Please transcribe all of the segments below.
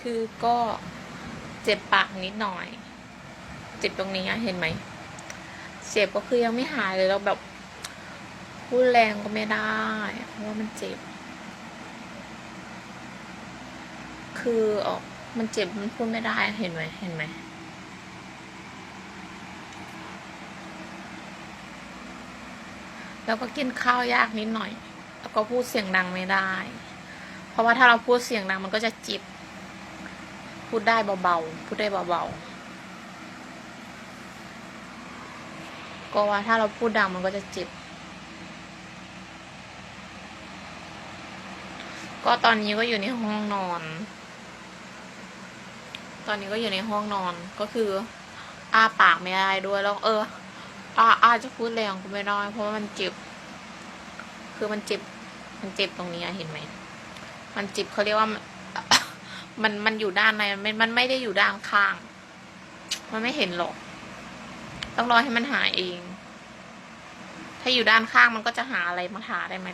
คือก็เจ็บปากนิดหน่อย เจ็บตรงนี้อะเห็นไหม เจ็บก็คือยังไม่หายเลยแล้วแบบพูดแรงก็ไม่ได้เพราะว่ามันเจ็บ คือออกมันเจ็บมันพูดไม่ได้เห็นไหมเห็นไหมแล้วก็กินข้าวยากนิดหน่อย แล้วก็พูดเสียงดังไม่ได้ เพราะว่าถ้าเราพูดเสียงดังมันก็จะจิบ พูดได้เบาๆ พูดได้เบาๆ ก็ว่าถ้าเราพูดดังมันก็จะจิบก็ตอนนี้ก็อยู่ในห้องนอน ตอนนี้ก็อยู่ในห้องนอน ก็คือ อ้าปากไม่ได้ด้วย แล้ว เอออาอาจะพูดแรงก็ไม่ได้ เพราะว่ามันเจ็บ คือมันเจ็บ มันเจ็บตรงนี้เห็นไหม มันเจ็บเขาเรียกว่า มันมันอยู่ด้านในมันมันไม่ได้อยู่ด้านข้าง มันไม่เห็นหรอก ต้องรอให้มันหายเอง ถ้าอยู่ด้านข้างมันก็จะหาอะไรมาทาได้ไหม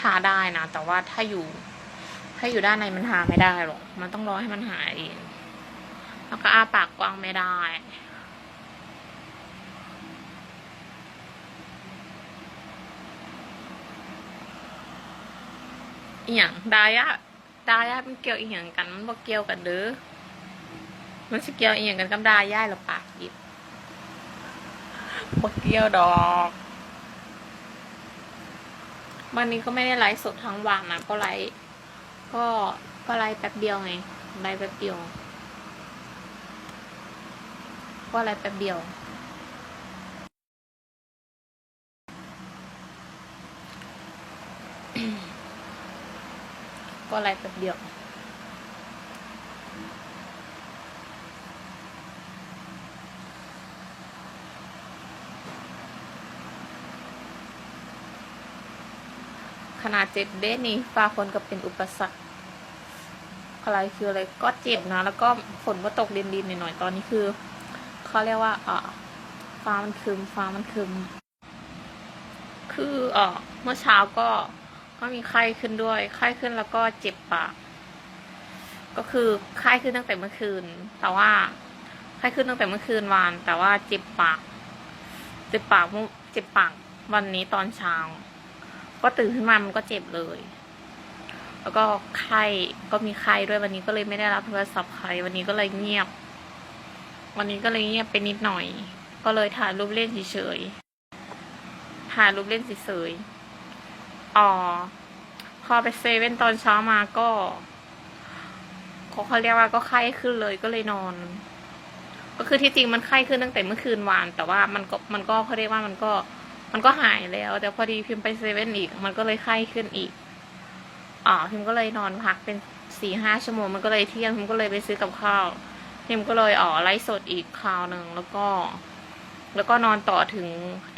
ทาได้นะแต่ว่าถ้าอยู่ ถ้าอยู่ด้านในมันหาไม่ได้หรอก มันต้องรอให้มันหายเอง แล้วก็อ้าปากกว้างไม่ได้อีหยังดายะ ดายะมันเกี่ยวอีหยังกัน มันบ่เกี่ยวกันเด้อ มันสิเกี่ยวอีหยังกันกับดายะหรือปากดิบบ่เกี่ยวดอกวันนี้ก็ไม่ได้ไลฟ์สดทั้งวันนะก็ไลฟ์ก็ก็ไลฟ์แป๊บเดียวไงไลฟ์แป๊บเดียว ก็ไลฟ์แป๊บเดียว ก็ไลฟ์แป๊บเดียวขนาดเจ็บเดสนี่ฟ้าฝนก็เป็นอุปสรรคอะไรคืออะไรก็เจ็บนะ แล้วก็ฝนก็ตกดินดินๆหน่อยๆตอนนี้คือเขาเรียกว่าอ่าฟ้ามันครึมฟ้ามันครึมคือเอ่อเมื่อเช้าก็ ก็มีไข้ขึ้นด้วย ไข้ขึ้นแล้วก็เจ็บปาก ก็คือไข้ขึ้นตั้งแต่เมื่อคืน แต่ว่าไข้ขึ้นตั้งแต่เมื่อคืนวาน แต่ว่าเจ็บปาก เจ็บปากเมื่อเจ็บปากวันนี้ตอนเช้า ก็ตื่นขึ้นมามันก็เจ็บเลย แล้วก็ไข้ก็มีไข้ด้วยวันนี้ก็เลยไม่ได้รับโทรศัพท์ใครวันนี้ก็เลยเงียบ วันนี้ก็เลยเงียบไปนิดหน่อย ก็เลยถ่ายรูปเล่นเฉยๆถ่ายรูปเล่นเฉยๆ อ๋อพอไปเซเว่นตอนเช้ามาก็เขาเขาเรียกว่าก็ไข้ขึ้นเลยก็เลยนอน ก็คือที่จริงมันไข้ขึ้นตั้งแต่เมื่อคืนวาน แต่ว่ามันก็มันก็เขาเรียกว่ามันก็ มันก็หายแล้ว แต่พอดีพิมพ์ไปเซเว่นอีก มันก็เลยไข้ขึ้นอีกอ๋อพิมพ์ก็เลยนอนพักเป็นสี่ห้าชั่วโมงมันก็เลยเที่ยงพิมพ์ก็เลยไปซื้อกับข้าวพิมพ์ก็เลยอ๋อไลฟ์สดอีกคราวหนึ่งแล้วก็ แล้วก็นอนต่อถึง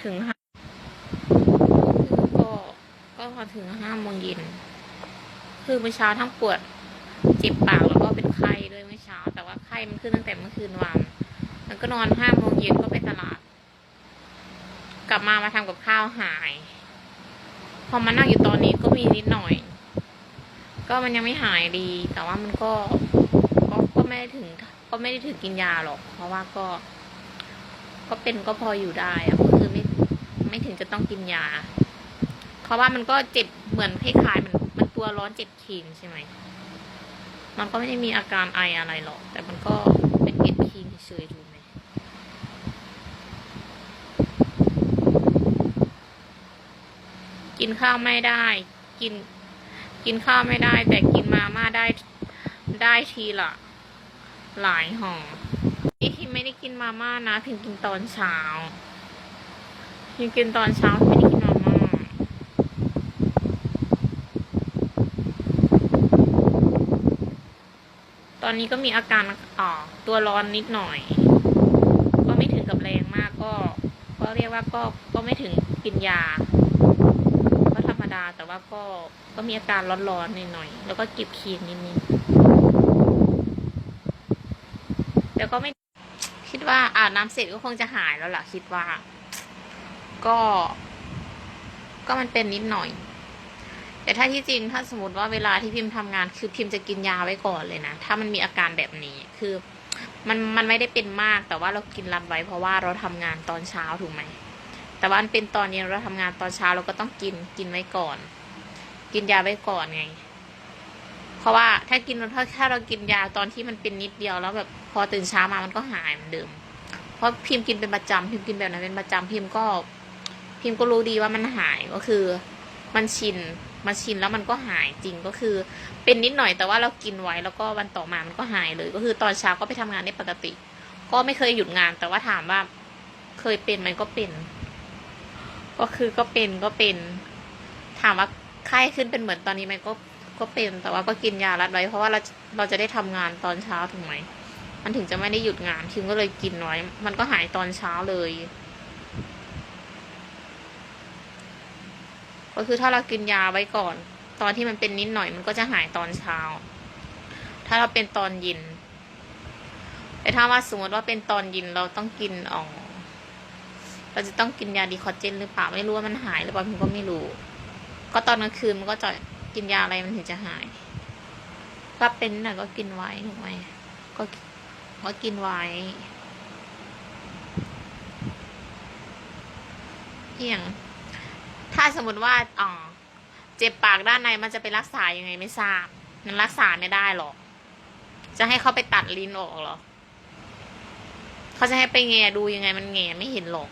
ถึงห้า ก็พอถึงห้าโมงเย็น คือเมื่อเช้าทั้งปวดเจ็บปากแล้วก็เป็นไข้ด้วยเมื่อเช้า แต่ว่าไข้มันขึ้นตั้งแต่เมื่อคืนวันแล้วก็นอนห้าโมงเย็นก็ไปตลาด กลับมามาทำกับข้าวหาย พอมานั่งอยู่ตอนนี้ก็มีนิดหน่อย ก็มันยังไม่หายดี แต่ว่ามันก็ก็ก็ไม่ได้ถึง ก็ไม่ได้ถึงกินยาหรอก เพราะว่าก็ ก็เป็นก็พออยู่ได้อะก็คือไม่ไม่ถึงจะต้องกินยา เพราะว่ามันก็เจ็บเหมือนคล้ายๆมันมันตัวร้อนเจ็บคีนใช่ไหม มันก็ไม่ได้มีอาการไออะไรหรอก แต่มันก็เป็นเจ็บคีนเฉยๆดูไหมกินข้าวไม่ได้ กิน กินข้าวไม่ได้ แต่กินมาม่าได้ได้ทีละหลายห่อนี่พิมไม่ได้กินมาม่านะพิมกินตอนเช้าพิมกินตอนเช้าพิมไม่ได้กินมาม่า ต อนนี้ก็มีอาการอ่อตัวร้อนนิดหน่อย ก็ไม่ถึงกับแรงมากก็ ก็เรียกว่าก็ก็ไม่ถึงกินยา ก็ธรรมดาแต่ว่าก็ก็มีอาการร้อนๆหน่อยๆแล้วก็เก็บคีนนิดนึงแต่ก็ไม่คิดว่าอาบน้ำเสร็จก็คงจะหายแล้วล่ะคิดว่า ก็ ก็มันเป็นนิดหน่อย แต่ถ้าที่จริงถ้าสมมติว่าเวลาที่พิมพ์ทำงาน คือพิมพ์จะกินยาไว้ก่อนเลยนะ ถ้ามันมีอาการแบบนี้คือมันมันไม่ได้เป็นมากแต่ว่าเรากินรัดไว้เพราะว่าเราทำงานตอนเช้าถูกไหมแต่ว่ามันเป็นตอนเย็นเราทำงานตอนเช้าเราก็ต้องกินกินไว้ก่อน กินยาไว้ก่อนไง เพราะว่าถ้ากินถ้าถ้าเรากินยาตอนที่มันเป็นนิดเดียวแล้วแบบพอตื่นเช้ามามันก็หายเหมือนเดิมเพราะพิมพ์กินเป็นประจำพิมพ์กินแบบนั้นเป็นประจำพิมพ์ก็ พิมพ์ก็รู้ดีว่ามันหายก็คือ มันชิน มันชินแล้วมันก็หายจริงก็คือ เป็นนิดหน่อยแต่ว่าเรากินไว้แล้วก็วันต่อมามันก็หายเลย ก็คือตอนเช้าก็ไปทำงานได้ปกติ ก็ไม่เคยหยุดงาน แต่ว่าถามว่า เคยเป็นไหมก็เป็น ก็คือก็เป็นก็เป็น ถามว่าไข้ขึ้นเป็นเหมือนตอนนี้ไหมก็ก็เป็นแต่ว่าก็กินยารัดไว้เพราะว่าเราเราจะได้ทำงานตอนเช้าถูกไหมมันถึงจะไม่ได้หยุดงานทิมก็เลยกินไว้มันก็หายตอนเช้าเลย ก็คือถ้าเรากินยาไว้ก่อน ตอนที่มันเป็นนิดหน่อยมันก็จะหายตอนเช้า ถ้าเราเป็นตอนเย็นแต่ถ้าว่าสมมติว่าเป็นตอนเย็นเราต้องกินอ๋อเราจะต้องกินยาดีคอเจนหรือเปล่าไม่รู้ว่ามันหายหรือเปล่าผมก็ไม่รู้ ก็ตอนกลางคืนมันก็จะกินยาอะไรมันถึงจะหายถ้าเป็นน่ะ ก็กินไว้ถูกไหมก็ก็กินไว้เอียง ถ้าสมมติว่าอ๋อเจ็บปากด้านในมันจะไปรักษายังไงไม่ทราบ มันรักษาไม่ได้หรอก จะให้เขาไปตัดลิ้นออกหรอ เขาจะให้ไปแงดูยังไงมันแงไม่เห็นหรอก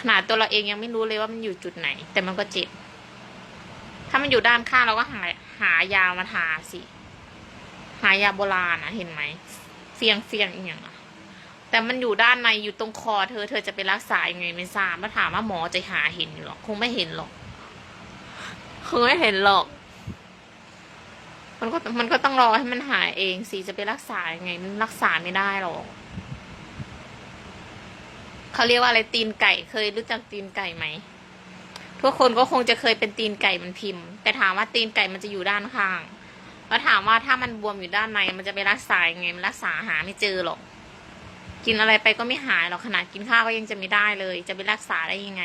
ขนาดตัวเราเองยังไม่รู้เลยว่ามันอยู่จุดไหน แต่มันก็เจ็บ ถ้ามันอยู่ด้านข้างเราก็หาหายามาทาสิ หายาโบราณนะเห็นไหมเฟียงเฟียงอีกอย่างอะ แต่มันอยู่ด้านในอยู่ตรงคอเธอ เธอจะไปรักษายังไงไม่ทราบมาถามว่าหมอจะหาเห็นอยู่หรอคงไม่เห็นหรอกคงไม่เห็นหรอก มันก็มันก็ต้องรอให้มันหายเองสิจะไปรักษายังไง มันรักษาไม่ได้หรอกเขาเรียกว่าอะไรตีนไก่เคยรู้จักตีนไก่ไหมทุกคนก็คงจะเคยเป็นตีนไก่มันพิมพ์ แต่ถามว่าตีนไก่มันจะอยู่ด้านข้างแล้วถามว่าถ้ามันบวมอยู่ด้านในมันจะไปรักษายังไง มันรักษาหาไม่เจอหรอก กินอะไรไปก็ไม่หายหรอกขนาดกินข้าวก็ยังจะไม่ได้เลย จะไปรักษาได้ยังไง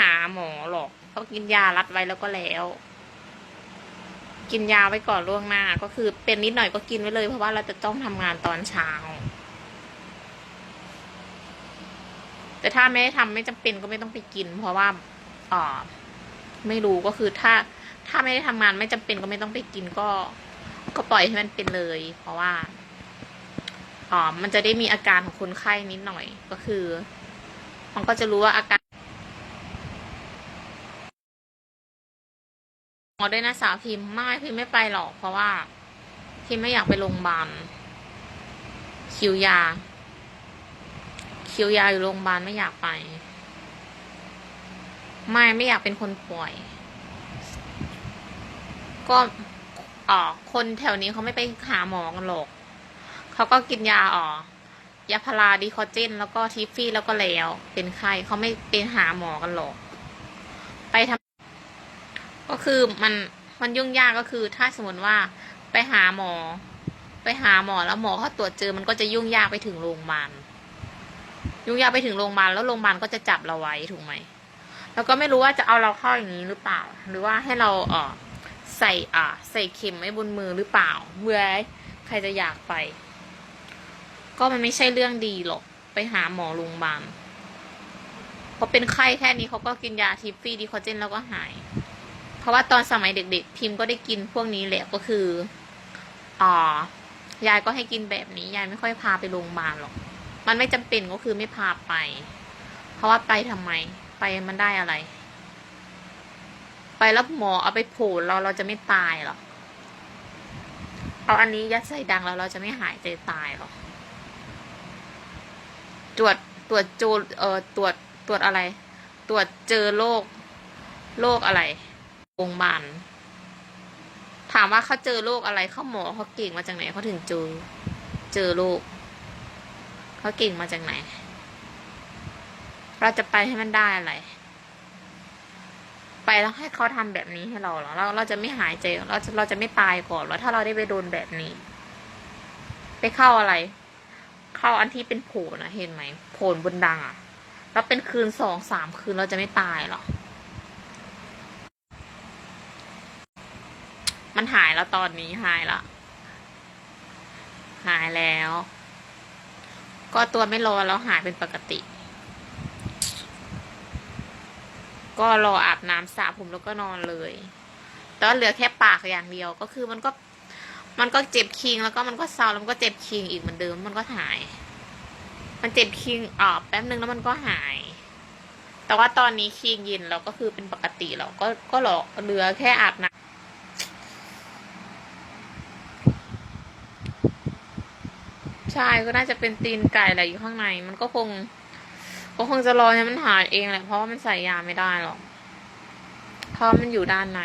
หาหมอหรอกเขากินยารัดไว้แล้วก็แล้ว กินยาไว้ก่อนล่วงหน้า ก็คือเป็นนิดหน่อยก็กินไว้เลย เพราะว่าเราจะต้องทำงานตอนเช้า แต่ถ้าไม่ได้ทำไม่จำเป็นก็ไม่ต้องไปกิน เพราะว่าอ่าไม่รู้ก็คือถ้า ถ้าไม่ได้ทำงานไม่จำเป็นก็ไม่ต้องไปกินก็ ก็ปล่อยให้มันเป็นเลย เพราะว่าอ๋อมันจะได้มีอาการของคนไข้นิดหน่อยก็คือ มันก็จะรู้ว่าอาการหมอด้วยนะสาวพิมพ์ไม่พิมพ์ไม่ไปหรอก เพราะว่าพิมพ์ไม่อยากไปโรงพยาบาลคิวยา คิวยาอยู่โรงพยาบาลไม่อยากไป ไม่ไม่อยากเป็นคนป่วย ก็อ๋อคนแถวนี้เขาไม่ไปหาหมอกันหรอกเขาก็กินยาอ๋อยาพาราดีคอเจน แล้วก็ทิฟฟี่แล้วก็แล้ว เป็นไข้เขาไม่เป็นหาหมอกันหรอก ไปทำก็คือมันมันยุ่งยากก็คือ ถ้าสมมติว่าไปหาหมอ ไปหาหมอแล้วหมอเขาตรวจเจอมันก็จะยุ่งยากไปถึงโรงพยาบาลยุ่งยากไปถึงโรงพยาบาลแล้วโรงพยาบาลก็จะจับเราไว้ถูกไหมแล้วก็ไม่รู้ว่าจะเอาเราเข้าอย่างนี้หรือเปล่า หรือว่าให้เราเออ ใส่อ่า ใส่เข็มไว้บนมือหรือเปล่าเมื่อใครจะอยากไป ก็มันไม่ใช่เรื่องดีหรอก ไปหาหมอโรงพยาบาลพอเป็นไข้แค่นี้เขาก็กินยาทิฟฟี่ดีคอเจนแล้วก็หาย เพราะว่าตอนสมัยเด็กๆ พิมพ์ก็ได้กินพวกนี้แหละก็คืออ่ายายก็ให้กินแบบนี้ ยายไม่ค่อยพาไปโรงพยาบาลหรอก มันไม่จำเป็นก็คือไม่พาไป เพราะว่าไปทำไม ไปมันได้อะไร ไปแล้วหมอเอาไปผูดเราเราจะไม่ตายหรอ เอาอันนี้ยัดใส่ดังแล้วเราจะไม่หายใจตายหรอ ตรวจตรวจโจเอ่อตรวจตรวจอะไร ตรวจเจอโรคโรคอะไรโรงพยาบาลถามว่าเขาเจอโรคอะไรเขาหมอเขาเก่งมาจากไหนเขาถึงเจอเจอโรคเขาเก่งมาจากไหน เราจะไปให้มันได้อะไร ไปแล้วให้เขาทำแบบนี้ให้เราเหรอเราเราจะไม่หายใจเราจะเราจะไม่ตายก่อนแล้วถ้าเราได้ไปโดนแบบนี้ ไปเข้าอะไร เข้าอันที่เป็นโผล่นะเห็นไหมโผล่บนดังอะแล้วเป็นคืนสองสามคืนเราจะไม่ตายหรอมันหายแล้วตอนนี้หายล้วหายแล้ว ก็ตัวไม่ร้อนแล้วหายเป็นปกติ ก็รออาบน้ำสระผมแล้วก็นอนเลยแต่ว่าเหลือแค่ปากอย่างเดียวก็คือมันก็ มันก็เจ็บคิงแล้วก็มันก็เศร้าแล้วมันก็เจ็บคิงอีกเหมือนเดิมมันก็หาย มันเจ็บคิงออกแป๊บนึงแล้วมันก็หาย แต่ว่าตอนนี้คิงเย็นเราก็คือเป็นปกติแล้วก็ก็หลือเหลือแค่อาบน้ำใช่ก็น่าจะเป็นตีนไก่อะไรอยู่ข้างในมันก็คง ก็คงจะรอให้มันหายเองแหละเพราะว่ามันใส่ยาไม่ได้หรอกเพราะมันอยู่ด้านใน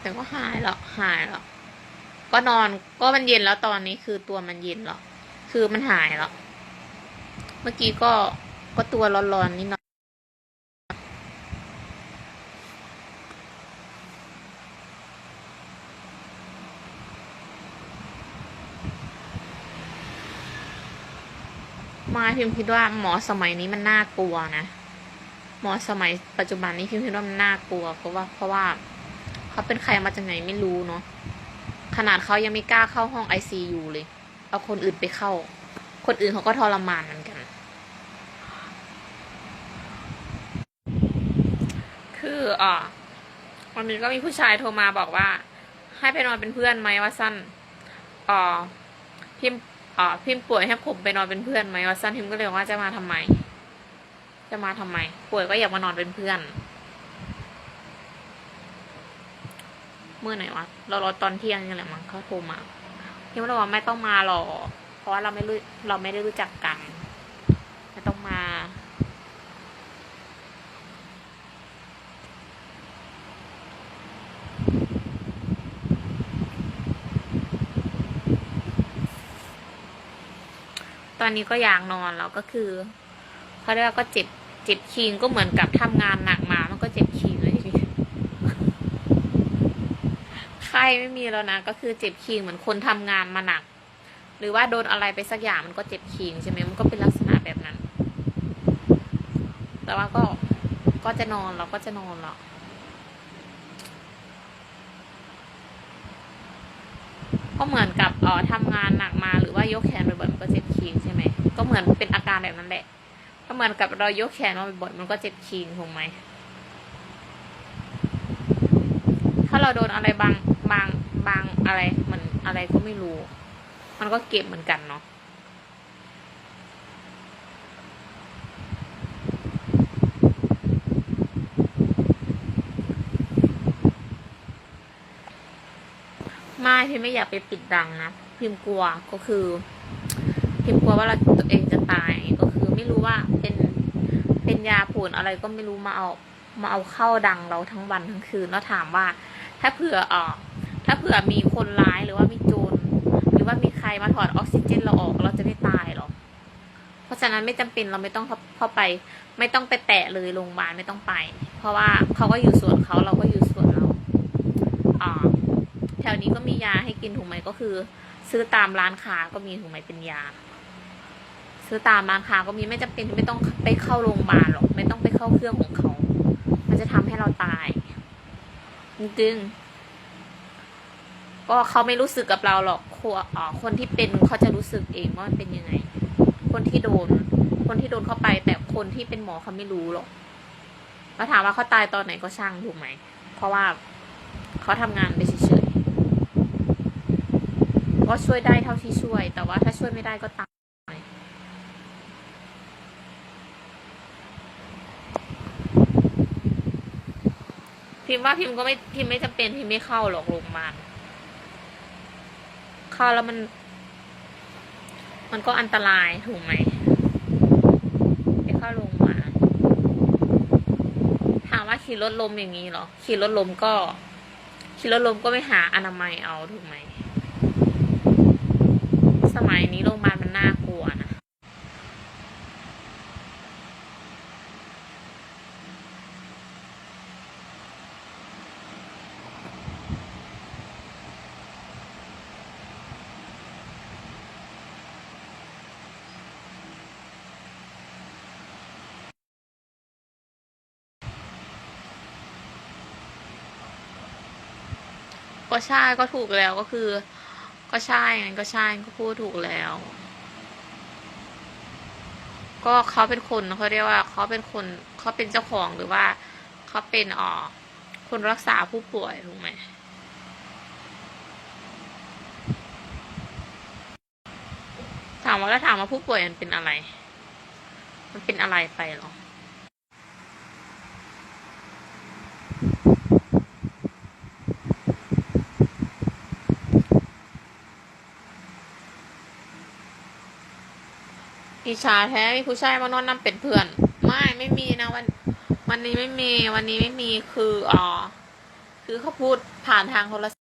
แต่ก็หายหรอกหายหรอกก็นอนก็มันเย็นแล้วตอนนี้คือตัวมันเย็นหรอกคือมันหายแล้วเมื่อกี้ก็ก็ตัวร้อนๆนิดหนย มาพิมพ์คิดว่าหมอสมัยนี้มันน่ากลัวนะ หมอสมัยปัจจุบันนี้พิมพ์คิดว่ามันน่ากลัว เพราะว่าเพราะว่าเขาเป็นใครมาจากไหนไม่รู้เนาะขนาดเขายังไม่กล้าเข้าห้องไอซียูเลย เอาคนอื่นไปเข้า คนอื่นเขาก็ทรมานเหมือนกัน คืออ่าวันนี้ก็มีผู้ชายโทรมาบอกว่า ให้ไปนอนเป็นเพื่อนไหมว่าสั้นอ่าพิมพ์ อ่าพิมป่วยให้ผมไปนอนเป็นเพื่อนไหมวัสันพิมก็เลยว่าจะมาทำไม จะมาทำไม ป่วยก็อยากมานอนเป็นเพื่อน เมื่อไหร่วะ เรารอตอนเที่ยงนี่แหละมั้งเขาโทรมาพิมก็เลยว่าไม่ต้องมาหรอกเพราะว่าเราไม่รู้เราไม่ได้รู้จักกัน ไม่ต้องมา ต อนนี้ก็อยากนอนแล้วก็คือเขาเรียกว่าก็เจ็บเจ็บคิงก็เหมือนกับทำงานหนักมา มันก็เจ็บคิงเลยทีนี้ไข้ไม่มีแล้วนะก็คือเจ็บคิงเหมือนคนทำงานมาหนัก หรือว่าโดนอะไรไปสักอย่างมันก็เจ็บคิงใช่ไหมมันก็เป็นลักษณะแบบนั้น แต่ว่าก็ก็จะนอนเราก็จะนอนแล้ว ก็เหมือนกับเออทำงานหนักมาหรือว่ายกแขนบ่อยๆมันก็เจ็บคิงใช่ไหมก็เหมือนเป็นอาการแบบนั้นแหละก็เหมือนกับเรายกแขนมาบ่อยๆมันก็เจ็บคิงถูกไหมถ้าเราโดนอะไรบางบางบางอะไรมันอะไรก็ไม่รู้ มันก็เก็บเหมือนกันเนาะ ไม่พิมไม่อยากไปปิดดังนะพิมกลัวก็คือพิมกลัวว่าเราตัวเองจะตายก็คือไม่รู้ว่าเป็นเป็นยาผลอะไรก็ไม่รู้มาเอามาเอาเข้าดังเราทั้งวันทั้งคืนแล้วถามว่า ถ้าเผื่อเออถ้าเผื่อมีคนร้ายหรือว่ามีโจรหรือว่ามีใครมาถอดออกซิเจนเราออกเราจะไม่ตายหรอกเพราะฉะนั้นไม่จำเป็นเราไม่ต้องเข้าไป ไม่ต้องไปแตะเลยโรงพยาบาลไม่ต้องไป เพราะว่าเขาก็อยู่ส่วนเขาเราก็อยู่ส่วนเรา แถวนี้ก็มียาให้กินถูกไหมก็คือ ซื้อตามร้านค้าก็มีถูกไหมเป็นยา ซื้อตามร้านค้าก็มีไม่จำเป็นไม่ต้องไปเข้าโรงพยาบาลหรอกไม่ต้องไปเข้าเครื่องของเขา มันจะทำให้เราตายจริงก็เขาไม่รู้สึกกับเราหรอกคนที่เป็นเขาจะรู้สึกเองว่ามันเป็นยังไง คนที่โดน คนที่โดนเข้าไป แต่คนที่เป็นหมอเขาไม่รู้หรอกแล้วถามว่าเขาตายตอนไหนก็ช่างถูกไหม เพราะว่าเขาทำงานไป ก็ช่วยได้เท่าที่ช่วย แต่ว่าถ้าช่วยไม่ได้ก็ตายพิมพ์ว่าพิมพ์ก็ไม่พิมพ์ไม่จำเป็นพิมพ์ไม่เข้าหรอกโรงพยาบาลเข้าแล้วมัน มันก็อันตรายถูกไหมไปเข้าโรงพยาบาลถามว่าขี่รถลมอย่างนี้หรอขี่รถลมก็ขี่รถลมก็ไม่หาอนามัยเอาถูกไหม มัยนี้โรงพยาบาลมันน่ากลัวนะก็ใช่ก็ถูกแล้วก็คือ ก็ใช่งั้นก็ใช่ก็พูดถูกแล้ว ก็เขาเป็นคนเขาเรียกว่าเขาเป็นคนเขาเป็นเจ้าของหรือว่าเขาเป็นอ่อคนรักษาผู้ป่วยถูกไหมถามว่าแล้วถามว่าผู้ป่วยมันเป็นอะไร มันเป็นอะไรไปหรอ อิจฉาแท้มีผู้ชายมานอนนำเป็นเพื่อน ไม่ไม่มีนะวัน วันนี้ไม่มี วันนี้ไม่มีคืออ๋อคือเขาพูดผ่านทางโทรศัพท์